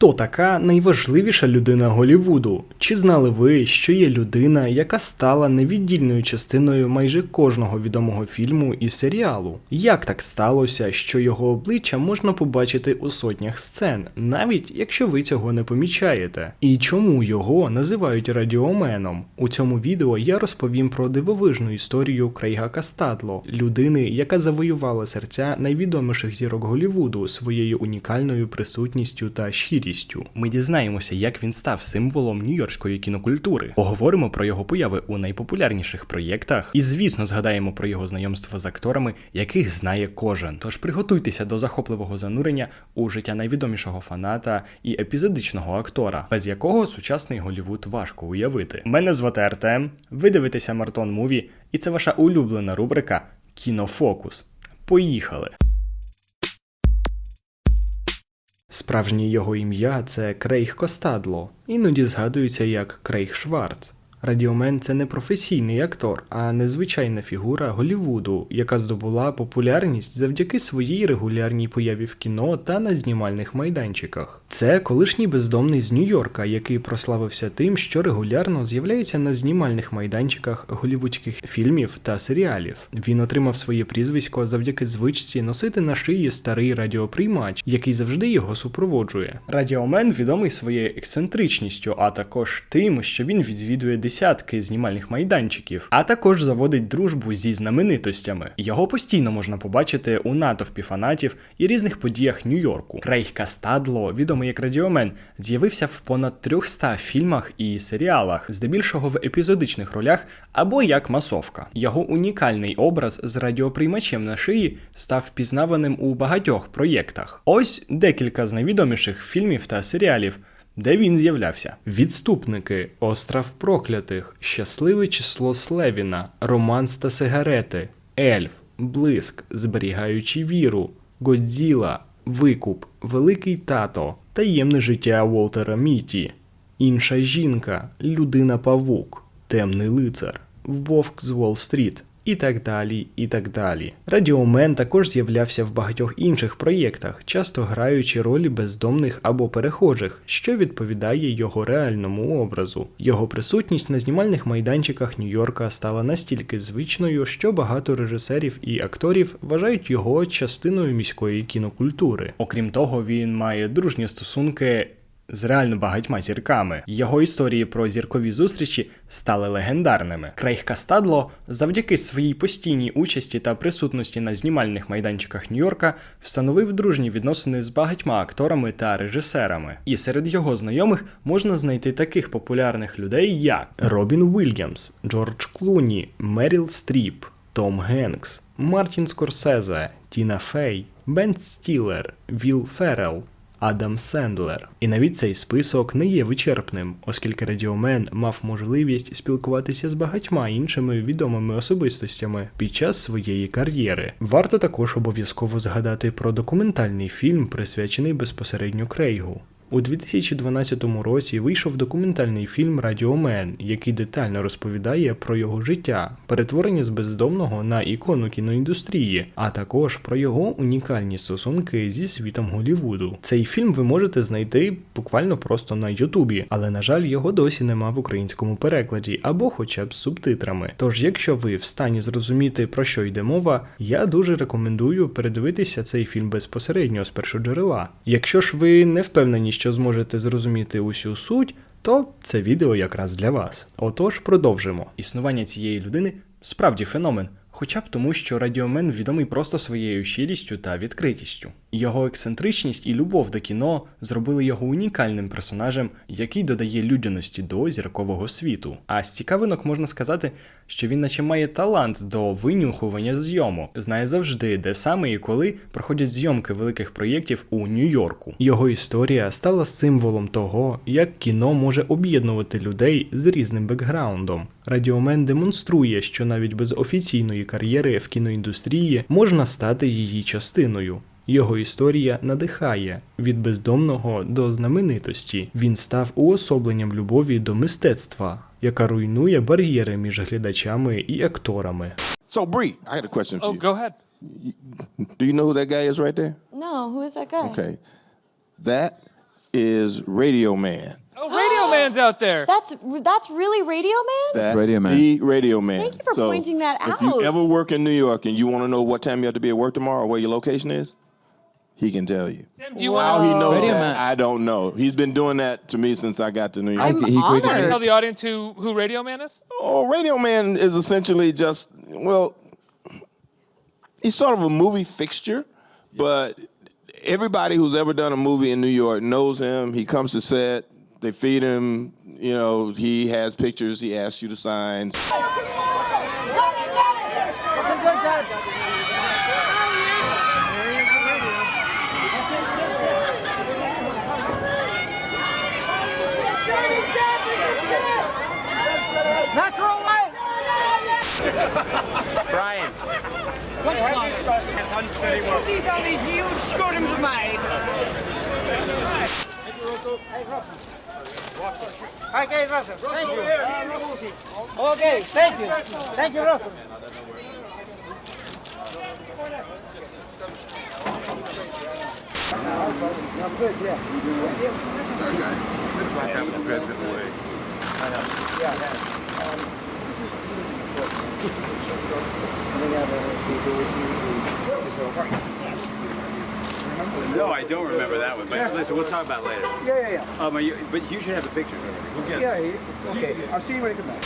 Хто така найважливіша людина Голівуду? Чи знали ви, що є людина, яка стала невіддільною частиною майже кожного відомого фільму і серіалу? Як так сталося, що його обличчя можна побачити у сотнях сцен, навіть якщо ви цього не помічаєте? І чому його називають радіоменом? У цьому відео я розповім про дивовижну історію Крейга Кастадло, людини, яка завоювала серця найвідоміших зірок Голівуду своєю унікальною присутністю та щирістю. Ми дізнаємося, як він став символом нью-йоркської кінокультури. Поговоримо про його появи у найпопулярніших проєктах, і, звісно, згадаємо про його знайомство з акторами, яких знає кожен. Тож приготуйтеся до захопливого занурення у життя найвідомішого фаната і епізодичного актора, без якого сучасний Голівуд важко уявити. Мене звати Артем. Ви дивитеся Мартон Муві, і це ваша улюблена рубрика Кінофокус. Поїхали! Справжнє його ім'я це Крейг Костадло, іноді згадується як Крейг Шварц. Радіомен це не професійний актор, а незвичайна фігура Голівуду, яка здобула популярність завдяки своїй регулярній появі в кіно та на знімальних майданчиках. Це колишній бездомний з Нью-Йорка, який прославився тим, що регулярно з'являється на знімальних майданчиках голівудських фільмів та серіалів. Він отримав своє прізвисько завдяки звичці носити на шиї старий радіоприймач, який завжди його супроводжує. Радіомен відомий своєю ексцентричністю, а також тим, що він відвідує десятки знімальних майданчиків, а також заводить дружбу зі знаменитостями. Його постійно можна побачити у натовпі фанатів і різних подіях Нью-Йорку. Крейг Кастадло, відомий як Радіомен, з'явився в понад 300 фільмах і серіалах, здебільшого в епізодичних ролях або як масовка. Його унікальний образ з радіоприймачем на шиї став впізнаваним у багатьох проєктах. Ось декілька з найвідоміших фільмів та серіалів де він з'являвся. Відступники, Остров Проклятих, Щасливе число Слевіна, Романс та сигарети, Ельф, Блиск, Зберігаючи віру, Годзіла, Викуп, Великий тато, Таємне життя Волтера Міті, Інша жінка, Людина Павук, Темний лицар, Вовк з Уолл-стріт. І так далі, і так далі. Радіомен також з'являвся в багатьох інших проєктах, часто граючи ролі бездомних або перехожих, що відповідає його реальному образу. Його присутність на знімальних майданчиках Нью-Йорка стала настільки звичною, що багато режисерів і акторів вважають його частиною міської кінокультури. Окрім того, він має дружні стосунки з реально багатьма зірками. Його історії про зіркові зустрічі стали легендарними. Крейг Кастадло завдяки своїй постійній участі та присутності на знімальних майданчиках Нью-Йорка встановив дружні відносини з багатьма акторами та режисерами. І серед його знайомих можна знайти таких популярних людей, як Робін Уільямс, Джордж Клуні, Меріл Стріп, Том Генкс, Мартін Скорсезе, Тіна Фей, Бен Стілер, Вілл Феррелл, Адам Сендлер. І навіть цей список не є вичерпним, оскільки Радіомен мав можливість спілкуватися з багатьма іншими відомими особистостями під час своєї кар'єри. Варто також обов'язково згадати про документальний фільм, присвячений безпосередньо Крейгу. У 2012 році вийшов документальний фільм Радіомен, який детально розповідає про його життя, перетворення з бездомного на ікону кіноіндустрії, а також про його унікальні стосунки зі світом Голівуду. Цей фільм ви можете знайти буквально просто на Ютубі, але на жаль, його досі нема в українському перекладі або хоча б з субтитрами. Тож, якщо ви в стані зрозуміти про що йде мова, я дуже рекомендую передивитися цей фільм безпосередньо з першоджерела. Якщо ж ви не впевнені, що зможете зрозуміти усю суть, то це відео якраз для вас. Отож, продовжимо. Існування цієї людини справді феномен. Хоча б тому, що Радіомен відомий просто своєю щирістю та відкритістю. Його ексцентричність і любов до кіно зробили його унікальним персонажем, який додає людяності до зіркового світу. А з цікавинок можна сказати, що він наче має талант до винюхування зйомок, знає завжди, де саме і коли проходять зйомки великих проєктів у Нью-Йорку. Його історія стала символом того, як кіно може об'єднувати людей з різним бекграундом. Радіомен демонструє, що навіть без офіційної кар'єри в кіноіндустрії можна стати її частиною. Його історія надихає від бездомного до знаменитості. Він став уособленням любові до мистецтва, яка руйнує бар'єри між глядачами і акторами. So, Bree, I had a question for you. Oh, go ahead. Do you know who that guy is right there? No, who is that guy? Okay. That is Radio Man. Oh, Radio oh. Man's out there. That's that's really Radio Man. That's Radio Man. the Radio Man. Thank you for so pointing that out. If you ever work in New York and you want to know what time you have to be at work tomorrow, or where your location is, he can tell you. Sam, do you How want he knows Radio that, Man. I don't know. He's been doing that to me since I got to New York. I'm he agreed to honored. tell the audience who, who Radio Man is? Oh, Radio Man is essentially just well, he's sort of a movie fixture, but everybody who's ever done a movie in New York knows him. He comes to set, they feed him. You know, he has pictures. He asks you to sign. Brian. These are these huge scotums of mine. Okay, Russell. Thank you. Okay, thank you. Thank you, Russell. I'm good, yeah. Sorry, guys. The black out the beds in. I know. Yeah, yeah. This is really. No, I don't remember that one. But listen, we'll talk about it later. Yeah, yeah, yeah. Um, you, but you should have the pictures already. We'll get Yeah, okay. I'll see you when you come back.